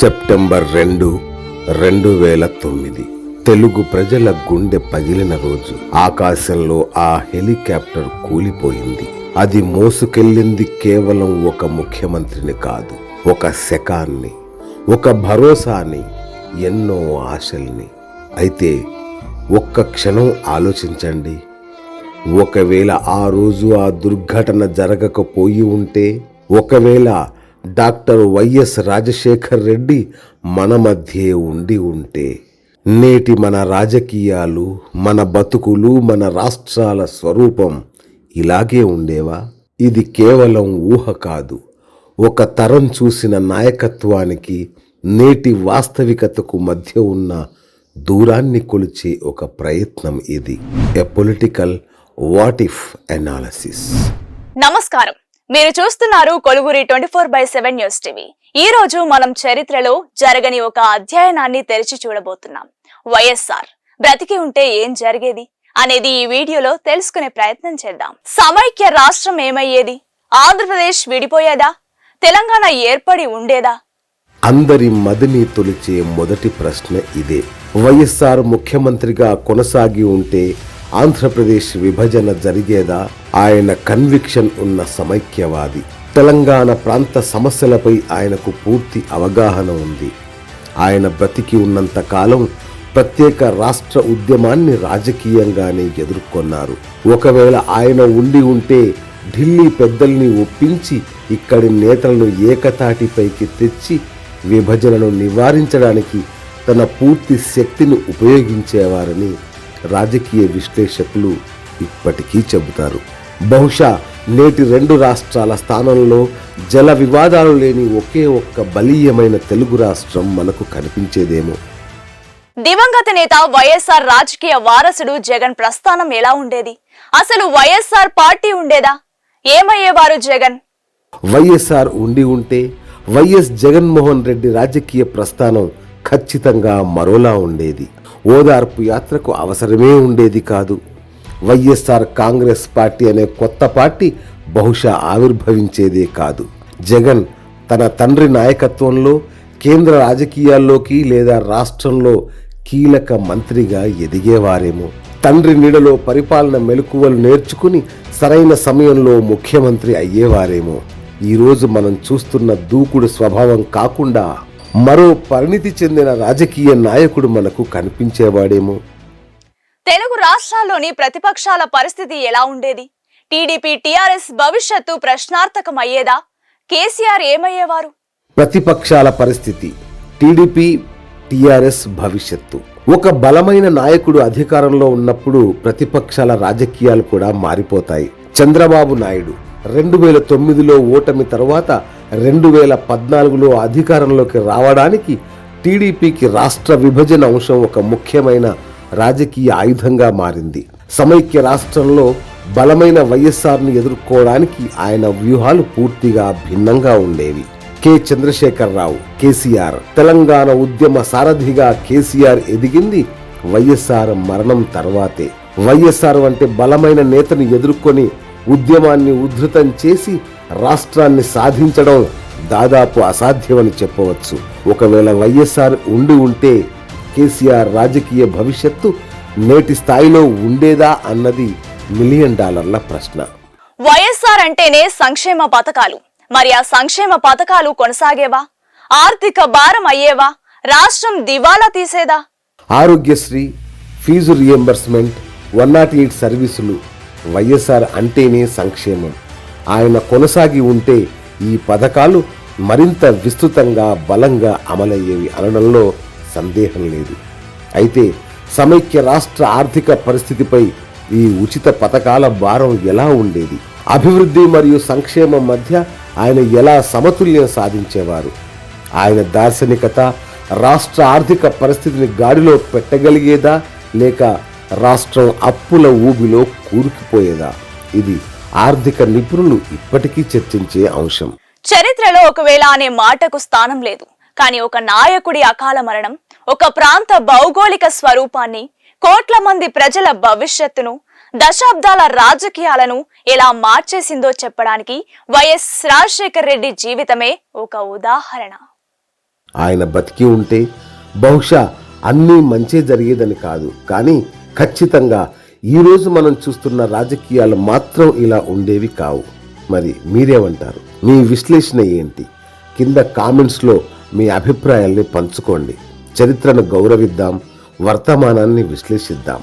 September రెండు రెండు వేల తొమ్మిది. తెలుగు ప్రజల గుండె పగిలిన రోజు. ఆకాశంలో ఆ హెలికాప్టర్ కూలిపోయింది. అది మోసుకెళ్ళింది కేవలం ఒక ముఖ్యమంత్రిని కాదు ఒక శకాన్ని ఒక భరోసాని ఎన్నో ఆశల్ని. అయితే ఒక్క క్షణం ఆలోచించండి. ఒకవేళ ఆ రోజు ఆ దుర్ఘటన జరగకపోయి ఉంటే ఒకవేళ డాక్టర్ వైఎస్ రాజశేఖర్ రెడ్డి మన మధ్యే ఉండి ఉంటే నేటి మన రాజకీయాలు మన బతుకులు మన రాష్ట్రాల స్వరూపం ఇలాగే ఉండేవా? ఇది కేవలం ఊహ కాదు. ఒక తరం చూసిన నాయకత్వానికి నేటి వాస్తవికతకు మధ్య ఉన్న దూరాన్ని కొలిచే ఒక ప్రయత్నం ఇది. A political what if analysis నమస్కారం. మీరు చూస్తున్నారు కొలుగురి twenty four by seven news TV. ఈ రోజు మనం చరిత్రలో జరగని ఒక అధ్యయనాన్ని తెరిచి చూడబోతున్నాం. వైఎస్ఆర్. బ్రతికి ఉంటే ఏం జరిగేది? అనేది ఈ వీడియోలో తెలుసుకునే ప్రయత్నం చేద్దాం. సమైక్య రాష్ట్రం ఏమయ్యేది? ఆంధ్రప్రదేశ్ విడిపోయేదా? తెలంగాణ ఏర్పడి ఉండేదా? అందరి మదిని తొలిచే మొదటి ప్రశ్న ఇదే. వైఎస్ఆర్ ముఖ్యమంత్రిగా కొనసాగి ఉంటే ఆంధ్రప్రదేశ్ విభజన జరిగేదా? ఆయన కన్విక్షన్ ఉన్న సమైక్యవాది. తెలంగాణ ప్రాంత సమస్యలపై ఆయనకు పూర్తి అవగాహన ఉంది. ఆయన బ్రతికి ఉన్నంత కాలం ప్రత్యేక రాష్ట్ర ఉద్యమాన్ని రాజకీయంగానే ఎదుర్కొన్నారు. ఒకవేళ ఆయన ఉండి ఉంటే ఢిల్లీ పెద్దల్ని ఒప్పించి ఇక్కడి నేతలను ఏకతాటిపైకి తెచ్చి విభజనను నివారించడానికి తన పూర్తి శక్తిని ఉపయోగించేవారని రాజకీయ విశ్లేషకులు ఇప్పటికీ చెబుతారు. బహుశా నేటి రెండు రాష్ట్రాల స్థానంలో జల వివాదాలు లేని ఒకే ఒక్క బలీయమైన తెలుగు రాష్ట్రం మనకు కనిపించేదేమో. దివంగత నేత వైఎస్ఆర్ రాజకీయ వారసుడు జగన్ ప్రస్థానం ఎలా ఉండేది? అసలు వైఎస్ఆర్ పార్టీ ఉండేదా? ఏమయ్యేవారు జగన్? వైఎస్ఆర్ ఉండి ఉంటే వైఎస్ జగన్మోహన్ రెడ్డి రాజకీయ ప్రస్థానం ఖచ్చితంగా మరోలా ఉండేది. ఓదార్పు యాత్రకు అవసరమే ఉండేది కాదు. వైఎస్ఆర్ కాంగ్రెస్ పార్టీ అనే కొత్త పార్టీ బహుశా ఆవిర్భవించేదే కాదు. జగన్ తన తండ్రి నాయకత్వంలో కేంద్ర రాజకీయాల్లోకి లేదా రాష్ట్రంలో కీలక మంత్రిగా ఎదిగేవారేమో. తండ్రి నీడలో పరిపాలన మెలకువలు నేర్చుకుని సరైన సమయంలో ముఖ్యమంత్రి అయ్యేవారేమో. ఈరోజు మనం చూస్తున్న దూకుడు స్వభావం కాకుండా మరో పరిణితి చెందిన రాజకీయ నాయకుడు మనకు కనిపించేవాడేమో. తెలుగు రాష్ట్రాల్లోని ప్రతిపక్షాల పరిస్థితి ఎలా ఉండేది? టీడీపీ టీఆర్ఎస్ భవిష్యత్తు ప్రశ్నార్థకం అయ్యేదా కేసీఆర్ ఏమయ్యేవారు? ప్రతిపక్షాల పరిస్థితి టీడీపీ టీఆర్ఎస్ భవిష్యత్తు. ఒక బలమైన నాయకుడు అధికారంలో ఉన్నప్పుడు ప్రతిపక్షాల రాజకీయాలు కూడా మారిపోతాయి. చంద్రబాబు నాయుడు రెండు వేల తొమ్మిదిలో ఓటమి తర్వాత రెండు వేల పద్నాలుగులో అధికారంలోకి రావడానికి టీడీపీకి రాష్ట్ర విభజన అంశం ఒక ముఖ్యమైన రాజకీయ ఆయుధంగా మారింది. సమైక్య రాష్ట్రంలో బలమైన వైఎస్ఆర్ని ఎదుర్కోవడానికి ఆయన వ్యూహాలు పూర్తిగా భిన్నంగా ఉండేవి. కె. చంద్రశేఖరరావు కేసీఆర్ తెలంగాణ ఉద్యమ సారథిగా కేసీఆర్ ఎదిగింది వైఎస్ఆర్ మరణం తర్వాతే. వైఎస్ఆర్ వంటి బలమైన నేతను ఎదుర్కొని ఉద్యమాన్ని ఉధృతం చేసి రాష్ట్రాన్ని సాధించడం దాదాపు అసాధ్యమని చెప్పవచ్చు. ఒకవేళ వైఎస్ఆర్ ఉండి ఉంటే కేసీఆర్ రాజకీయ భవిష్యత్తు నేటి స్థాయిలో ఉండేదా అన్నది మిలియన్ డాలర్ల ప్రశ్న. వైఎస్ఆర్ అంటేనే సంక్షేమ పథకాలు. మరి ఆ సంక్షేమ పథకాలు కొనసాగేవా? ఆర్థిక భారం అయ్యేవా? రాష్ట్రం దివాలా తీసేదా? Aarogyasri fee reimbursement one not eight సర్వీసులు వైఎస్ఆర్ అంటేనే సంక్షేమం. ఆయన కొనసాగి ఉంటే ఈ పథకాలు మరింత విస్తృతంగా బలంగా అమలయ్యేవి అనడంలో సందేహం లేదు. అయితే సమైక్య రాష్ట్ర ఆర్థిక పరిస్థితిపై ఈ ఉచిత పథకాల భారం ఎలా ఉండేది? అభివృద్ధి మరియు సంక్షేమం మధ్య ఆయన ఎలా సమతుల్యం సాధించేవారు? ఆయన దార్శనికత రాష్ట్ర ఆర్థిక పరిస్థితిని గాడిలో పెట్టగలిగేదా? లేక రాష్ట్రం అప్పుల ఊబిలో కూరుకుపోయేదా? ఇది ఆర్థిక నిపుణులు ఇప్పటికీ చర్చించే అంశం. చరిత్రలో ఒకవేళ అనే మాటకు స్థానం లేదు కానీ ఒక నాయకుడి అకాల మరణం ఒక ప్రాంత భౌగోళిక స్వరూపాన్ని కోట్ల మంది ప్రజల భవిష్యత్తును దశాబ్దాల రాజకీయాలను ఎలా మార్చేసిందో చెప్పడానికి వైఎస్ రాజశేఖర్ రెడ్డి జీవితమే ఒక ఉదాహరణ. ఆయన బతికి ఉంటే బహుశా అన్నీ మంచే జరిగేదని కాదు కానీ ఖచ్చితంగా ఈరోజు మనం చూస్తున్న రాజకీయాలు మాత్రం ఇలా ఉండేవి కావు. మరి మీరేమంటారు? మీ విశ్లేషణ ఏంటి? కింద కామెంట్స్లో మీ అభిప్రాయాల్ని పంచుకోండి. చరిత్రను గౌరవిద్దాం వర్తమానాన్ని విశ్లేషిద్దాం.